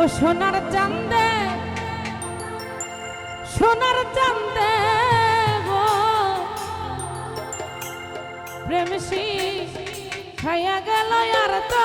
ও সোনার চান্দে সোনার চান্দে গো। প্রেম খাইয়া গেল আর তো